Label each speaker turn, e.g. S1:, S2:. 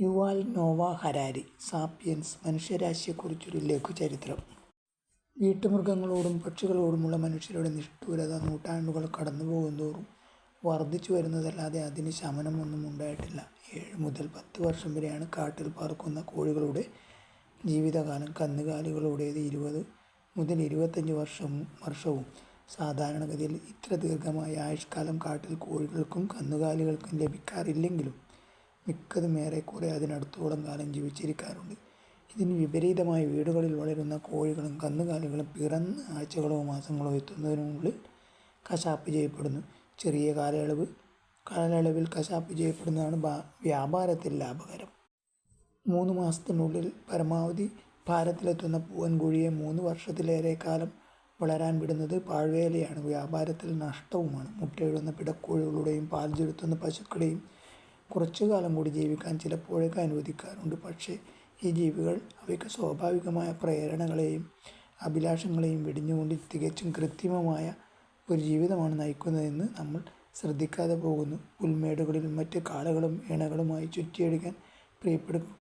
S1: Yuval Noah Harari Sapiens മനുഷ്യരാശിയെക്കുറിച്ചൊരു ലഘുചരിത്രം വീട്ടുമൃഗങ്ങളോടും പക്ഷികളോടുമുള്ള മനുഷ്യരുടെ നിഷ്ഠൂരത നൂറ്റാണ്ടുകൾ കടന്നുപോകുന്തോറും വർദ്ധിച്ചു വരുന്നതല്ലാതെ അതിന് ശമനമൊന്നും ഉണ്ടായിട്ടില്ല. ഏഴ് മുതൽ പത്ത് വർഷം വരെയാണ് കാട്ടിൽ പാർക്കുന്ന കോഴികളുടെ ജീവിതകാലം. കന്നുകാലികളുടേത് ഇരുപത് മുതൽ ഇരുപത്തഞ്ച് വർഷം വർഷവും. സാധാരണഗതിയിൽ ഇത്ര ദീർഘമായ ആയുഷ്കാലം കാട്ടിൽ കോഴികൾക്കും കന്നുകാലികൾക്കും ലഭിക്കാറില്ലെങ്കിലും മിക്കതും ഏറെക്കുറെ അതിനടുത്തോളം കാലം ജീവിച്ചിരിക്കാറുണ്ട്. ഇതിന് വിപരീതമായി വീടുകളിൽ വളരുന്ന കോഴികളും കന്നുകാലികളും പിറന്ന് ആഴ്ചകളോ മാസങ്ങളോ എത്തുന്നതിനുള്ളിൽ കശാപ്പ് ചെയ്യപ്പെടുന്നു. ചെറിയ കാലയളവ് കാലയളവിൽ കശാപ്പ് ചെയ്യപ്പെടുന്നതാണ് വ്യാപാരത്തിൽ ലാഭകരം. മൂന്ന് മാസത്തിനുള്ളിൽ പരമാവധി ഭാരത്തിലെത്തുന്ന പൂവൻ മൂന്ന് മൂന്ന് വർഷത്തിലേറെക്കാലം വളരാൻ വിടുന്നത് പാഴ്വേലയാണ്. വ്യാപാരത്തിൽ നഷ്ടവുമാണ്. മുട്ടയിടുന്ന പിടക്കോഴികളുടെയും പാൽ ചെലുത്തുന്ന പശുക്കളെയും കുറച്ചുകാലം കൂടി ജീവിക്കാൻ ചിലപ്പോഴൊക്കെ അനുവദിക്കാറുണ്ട്. പക്ഷേ ഈ ജീവികൾ അവയ്ക്ക് സ്വാഭാവികമായ പ്രേരണകളെയും അഭിലാഷങ്ങളെയും വെടിഞ്ഞുകൊണ്ട് തികച്ചും കൃത്രിമമായ ഒരു ജീവിതമാണ് നയിക്കുന്നതെന്ന് നമ്മൾ ശ്രദ്ധിക്കാതെ പോകുന്നു. പുൽമേടുകളിലും മറ്റ് കാളകളും ഇണകളുമായി ചുറ്റിയടിക്കാൻ പ്രിയപ്പെടുന്ന